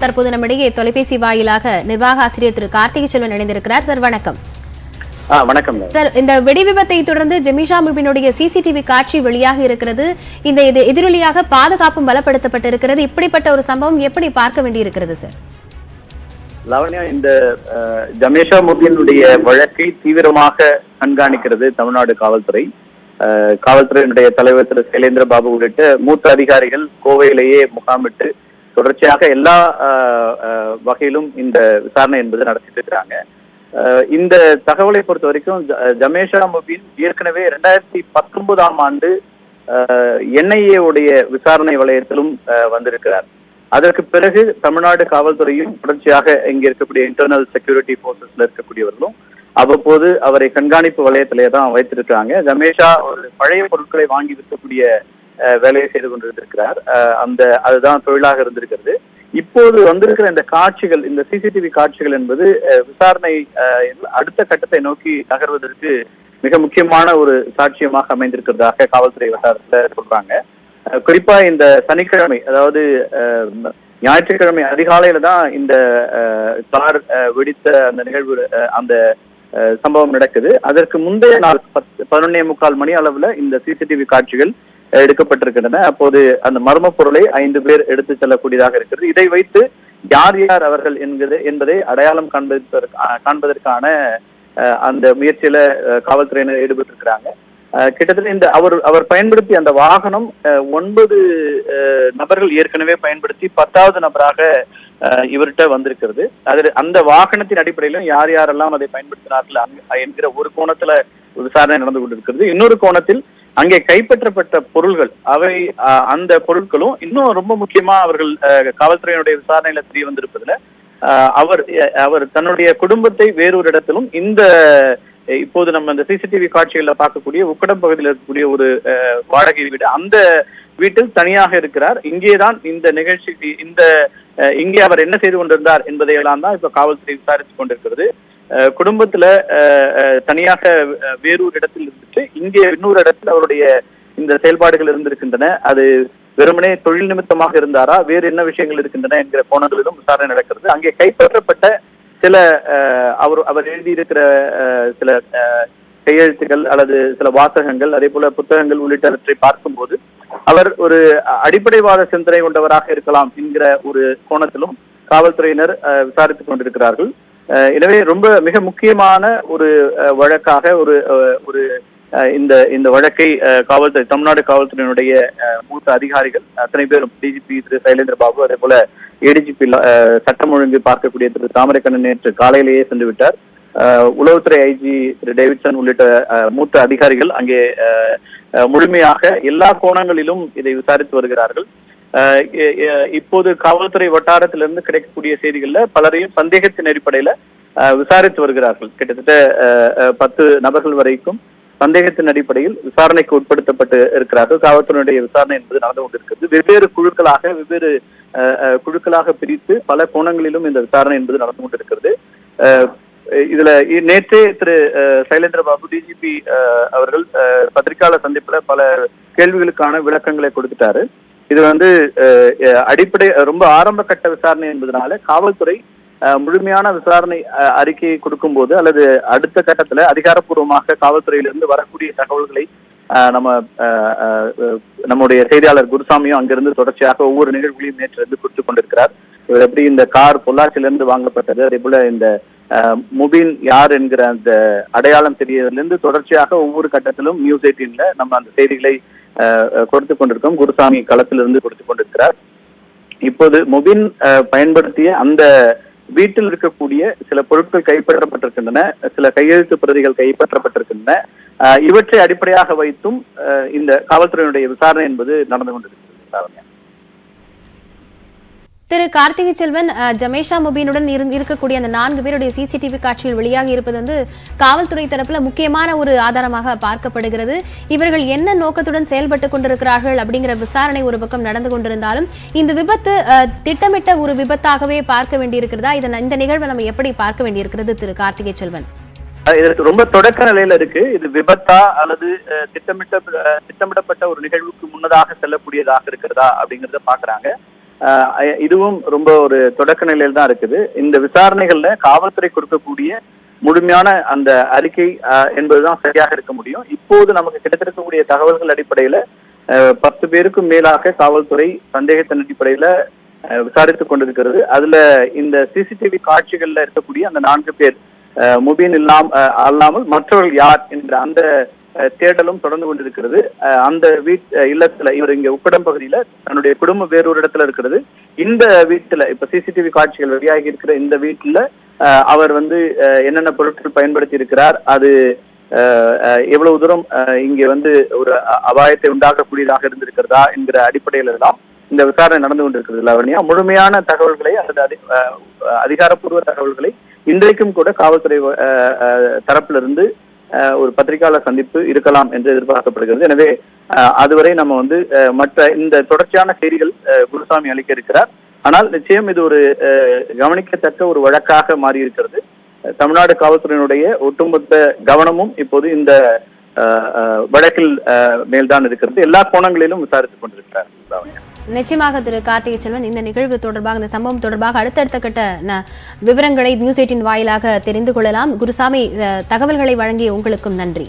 தற்போது நம்மிடையே தொலைபேசி வாயிலாக நிர்வாக ஆசிரியர் திரு கார்த்திகை செல்வன் இணைந்திருக்கிறார். சார் வணக்கம். வணக்கம். சார். இந்த வெடி விபத்தை தொடர்ந்து ஜெமிஷா முபினுடைய சிசிடிவி காட்சி வெளியாக இருக்கிறது. இந்த இது எதிரொலியாக பாதுகாப்பும் பலப்படுத்தப்பட்டிருக்கிறது. இப்படிப்பட்ட ஒரு சம்பவம் எப்படி பார்க்க வேண்டியிருக்கிறது சார்? லாவண்யா இந்த ஜமேஷா முபினுடைய வழக்கை தீவிரமாக கண்காணிக்கிறது தமிழ்நாடு காவல்துறை. காவல்துறையினுடைய தலைவர் திரு சைலேந்திர பாபு உள்ளிட்ட மூத்த அதிகாரிகள் கோவையிலேயே முகாமிட்டு தொடர்ச்சியாக எல்லா வகையிலும் இந்த விசாரணை என்பது நடத்திட்டு இருக்கிறாங்க. அஹ், இந்த தகவலை பொறுத்த வரைக்கும் ஜமேஷா முபின் ஏற்கனவே ரெண்டாயிரத்தி பத்தொன்பதாம் ஆண்டு என்ஐஏ உடைய விசாரணை வளையத்திலும் அஹ், வந்திருக்கிறார். அதற்கு பிறகு தமிழ்நாடு காவல்துறையும் தொடர்ச்சியாக இங்க இருக்கக்கூடிய இன்டர்னல் செக்யூரிட்டி போர்சஸ்ல இருக்கக்கூடியவர்களும் அவ்வப்போது அவரை கண்காணிப்பு வளையத்திலே தான் வைத்திருக்கிறாங்க. ஜமேஷா ஒரு பழைய பொருட்களை வாங்கி விற்கக்கூடிய வேலையை செய்து கொண்டிருந்திருக்கிறார். அந்த அதுதான் தொழிலாக இருந்திருக்கிறது. இப்போது வந்திருக்கிற இந்த காட்சிகள் இந்த சிசிடிவி காட்சிகள் என்பது விசாரணை அடுத்த கட்டத்தை நோக்கி நகர்வதற்கு மிக முக்கியமான ஒரு சாட்சியமாக அமைந்திருக்கிறதாக காவல்துறை வட்டாரத்தில் சொல்றாங்க. அஹ் குறிப்பா இந்த சனிக்கிழமை அதாவது ஞாயிற்றுக்கிழமை அதிகாலையில தான் இந்த கார் அஹ், வெடித்த அந்த நிகழ்வு அஹ், அந்த அஹ், சம்பவம் நடக்குது. அதற்கு முந்தைய நாள் பத்து பதினொன்னே முக்கால் மணி அளவுல இந்த சிசிடிவி காட்சிகள் எடுக்கப்பட்டிருக்கின்றன. அப்போது அந்த மர்ம பொருளை ஐந்து பேர் எடுத்து செல்லக்கூடியதாக இருக்கிறது. இதை வைத்து யார் யார் அவர்கள் என்கிறது என்பதை அடையாளம் காண்பதற்கு காண்பதற்கான அஹ், அந்த முயற்சியில காவல்துறையினர் ஈடுபட்டிருக்கிறாங்க. அஹ் கிட்டத்தட்ட இந்த அவர் அவர் பயன்படுத்திய அந்த வாகனம் அஹ், ஒன்பது நபர்கள் ஏற்கனவே பயன்படுத்தி பத்தாவது நபராக அஹ், இவர்கிட்ட வந்திருக்கிறது. அது அந்த வாகனத்தின் அடிப்படையிலும் யார் யாரெல்லாம் அதை பயன்படுத்தினார்கள் என்கிற ஒரு கோணத்துல விசாரணை நடந்து கொண்டிருக்கிறது. இன்னொரு கோணத்தில் அங்கே கைப்பற்றப்பட்ட பொருள்கள் அவை அஹ், அந்த பொருட்களும் இன்னும் ரொம்ப முக்கியமா அவர்கள் அஹ், காவல்துறையினுடைய விசாரணையில தெரிய வந்திருப்பதுல அஹ், அவர் அவர் தன்னுடைய குடும்பத்தை வேறொரு இடத்திலும் இந்த இப்போது நம்ம இந்த சிசிடிவி காட்சிகள்ல பார்க்கக்கூடிய உக்கடம் பகுதியில் இருக்கக்கூடிய ஒரு அஹ், வாடகை வீடு அந்த வீட்டில் தனியாக இருக்கிறார். இங்கேதான் இந்த நிகழ்ச்சிக்கு இந்த இங்கே அவர் என்ன செய்து கொண்டிருந்தார் என்பதையெல்லாம் தான் இப்ப காவல்துறை விசாரித்துக் கொண்டிருக்கிறது. குடும்பத்துல தனியாக வேறொரு இடத்தில் இருந்துட்டு இங்கே இன்னொரு இடத்தில் அவருடைய இந்த செயல்பாடுகள் இருந்திருக்கின்றன. அது வெறுமனே தொழில் நிமித்தமாக இருந்தாரா? வேறு என்ன விஷயங்கள் இருக்கின்றன என்கிற கோணங்களிலும் விசாரணை நடக்கிறது. அங்கே கைப்பற்றப்பட்ட சில அஹ், அவர் அவர் எழுதியிருக்கிற அஹ், சில அஹ், அல்லது சில வாசகங்கள் அதே போல புத்தகங்கள் உள்ளிட்டவற்றை பார்க்கும்போது அவர் ஒரு அடிப்படைவாத சிந்தனை கொண்டவராக இருக்கலாம் என்கிற ஒரு கோணத்திலும் காவல்துறையினர் அஹ், விசாரித்துக் கொண்டிருக்கிறார்கள். எனவே ரொம்ப மிக முக்கியமான ஒரு வழக்காக ஒரு ஒரு இந்த இந்த வழக்கை காவல்துறை தமிழ்நாடு காவல்துறையினுடைய மூத்த அதிகாரிகள் அத்தனை பேரும் டிஜிபி திரு சைலேந்திர பாபு அதே போல ஏடிஜிபி சட்டம் ஒழுங்கு பார்க்கக்கூடிய திரு தாமரைக்கண்ணன் நேற்று காலையிலேயே சென்று விட்டார். உளவுத்துறை ஐஜி திரு டேவிட்சன் உள்ளிட்ட மூத்த அதிகாரிகள் அங்கே முழுமையாக எல்லா கோணங்களிலும் இதை விசாரித்து வருகிறார்கள். இப்போது காவல்துறை வட்டாரத்திலிருந்து கிடைக்கக்கூடிய செய்திகள்ல பலரையும் சந்தேகத்தின் அடிப்படையில விசாரித்து வருகிறார்கள். கிட்டத்தட்ட பத்து நபர்கள் வரைக்கும் சந்தேகத்தின் அடிப்படையில் விசாரணைக்கு உட்படுத்தப்பட்டு இருக்கிறார்கள். காவல்துறையினுடைய விசாரணை என்பது நடந்து கொண்டிருக்கிறது. வெவ்வேறு குழுக்களாக வெவ்வேறு குழுக்களாக பிரித்து பல கோணங்களிலும் இந்த விசாரணை என்பது நடந்து கொண்டிருக்கிறது. இதுல இ- நேற்றே திரு சைலேந்திர பாபு டிஜிபி அவர்கள் பத்திரிகையாளர் சந்திப்புல பல கேள்விகளுக்கான விளக்கங்களை கொடுத்துட்டாரு. இது வந்து அடிப்படை ரொம்ப ஆரம்ப கட்ட விசாரணை என்பதனால காவல்துறை முழுமையான விசாரணை அஹ், அறிக்கையை கொடுக்கும்போது அல்லது அடுத்த கட்டத்துல அதிகாரப்பூர்வமாக காவல்துறையிலிருந்து வரக்கூடிய தகவல்களை நம்ம நம்முடைய செய்தியாளர் குருசாமியும் அங்கிருந்து தொடர்ச்சியாக ஒவ்வொரு நிகழ்வுகளையும் நேற்று இருந்து கொடுத்து கொண்டிருக்கிறார். இவர் எப்படி இந்த கார் பொள்ளாச்சியிலிருந்து வாங்கப்பட்டது அதே போல இந்த முபின் யார் என்கிற அந்த அடையாளம் தெரியதிலிருந்து தொடர்ச்சியாக ஒவ்வொரு கட்டத்திலும் நியூஸ் எயிட்டீன்ல நம்ம அந்த செய்திகளை கொடுத்து கொண்டிருக்கோம். குருசாமி களத்திலிருந்து கொடுத்து கொண்டிருக்கிறார். இப்போது முபின் அஹ், பயன்படுத்திய அந்த வீட்டில் இருக்கக்கூடிய சில பொருட்கள் கைப்பற்றப்பட்டிருக்கின்றன. சில கையெழுத்து பிரதிகள் கைப்பற்றப்பட்டிருக்கின்றன. அஹ், இவற்றை அடிப்படையாக வைத்தும் இந்த காவல்துறையினுடைய விசாரணை என்பது நடந்து கொண்டிருக்கிறது. திரு கார்த்திகை செல்வன் ஜமேஷா முபீனுடன் இருக்கக்கூடிய அந்த நான்கு பேருடைய சிசிடிவி காட்சிகள் வெளியாகி இருப்பது வந்து காவல்துறை தரப்புல முக்கியமான ஒரு ஆதாரமாக பார்க்கப்படுகிறது. இவர்கள் என்ன நோக்கத்துடன் செயல்பட்டு கொண்டிருக்கிறார்கள் அப்படிங்கிற விசாரணை ஒரு பக்கம் நடந்து கொண்டிருந்தாலும் இந்த விபத்து திட்டமிட்ட ஒரு விபத்தாகவே பார்க்க வேண்டியிருக்கிறதா? இதன் இந்த நிகழ்வை நம்ம எப்படி பார்க்க வேண்டியிருக்கிறது திரு கார்த்திகை செல்வன்? இது ரொம்ப தொடக்க நிலையில இருக்கு. இது விபத்தா அல்லது திட்டமிட்ட திட்டமிடப்பட்ட ஒரு நிகழ்வுக்கு முன்னதாக செல்லக்கூடியதாக இருக்கிறதா அப்படிங்கறத பாக்குறாங்க. இதுவும் ரொம்ப ஒரு தொடக்க நிலையில் தான் இருக்குது. இந்த விசாரணைகள்ல காவல்துறை கொடுக்கக்கூடிய முழுமையான அந்த அறிக்கை என்பதுதான் சரியாக இருக்க முடியும். இப்போது நமக்கு கிடைத்திருக்கக்கூடிய தகவல்கள் அடிப்படையில பத்து பேருக்கும் மேலாக காவல்துறை சந்தேகத்தின் அடிப்படையில விசாரித்துக் கொண்டிருக்கிறது. அதுல இந்த சிசிடிவி காட்சிகள்ல இருக்கக்கூடிய அந்த நான்கு பேர் முபீன் இல்லாம் அல்லாமல் மற்றவர்கள் யார் என்ற அந்த தேடலும் தொடர்ந்து கொண்டிருக்கிறது. அந்த வீட் இல்லத்துல இவர் இங்க உக்கடம் பகுதியில தன்னுடைய குடும்பம் வேறொரு இடத்துல இருக்கிறது. இந்த வீட்டுல இப்ப சிசிடிவி காட்சிகள் வெளியாகி இருக்கிற இந்த வீட்டுல அஹ், அவர் வந்து அஹ், என்னென்ன பொருட்கள் பயன்படுத்தி இருக்கிறார் அது எவ்வளவு தூரம் அஹ், இங்கே வந்து ஒரு அபாயத்தை உண்டாக்கக்கூடியதாக இருந்திருக்கிறதா என்கிற அடிப்படையில எல்லாம் இந்த விசாரணை நடந்து கொண்டிருக்கிறது லவண்யா. முழுமையான தகவல்களை அல்லது அதி- அதிகாரப்பூர்வ தகவல்களை இன்றைக்கும் கூட காவல்துறை தரப்பிலிருந்து ஒரு பத்திரிகையாளர் சந்திப்பு இருக்கலாம் என்று எதிர்பார்க்கப்படுகிறது. எனவே அதுவரை நம்ம வந்து மற்ற இந்த தொடர்ச்சியான செய்திகள் குருசாமி அளிக்க இருக்கிறார். ஆனால் நிச்சயம் இது ஒரு அஹ், கவனிக்கத்தக்க ஒரு வழக்காக மாறி இருக்கிறது தமிழ்நாடு காவல்துறையினுடைய ஒட்டுமொத்த கவனமும் இப்போது இந்த வழக்கில் மேல்தான் இருக்கிறது. எல்லா கோணங்களிலும் விசாரித்துக் கொண்டிருக்கிறார் நிச்சயமாக திரு கார்த்திகை செல்வன் இந்த நிகழ்வு தொடர்பாக இந்த சம்பவம் தொடர்பாக அடுத்தடுத்த கட்ட விவரங்களை நியூஸ் எயிட்டின் வாயிலாக தெரிந்து கொள்ளலாம். குருசாமி தகவல்களை வழங்கிய உங்களுக்கும் நன்றி.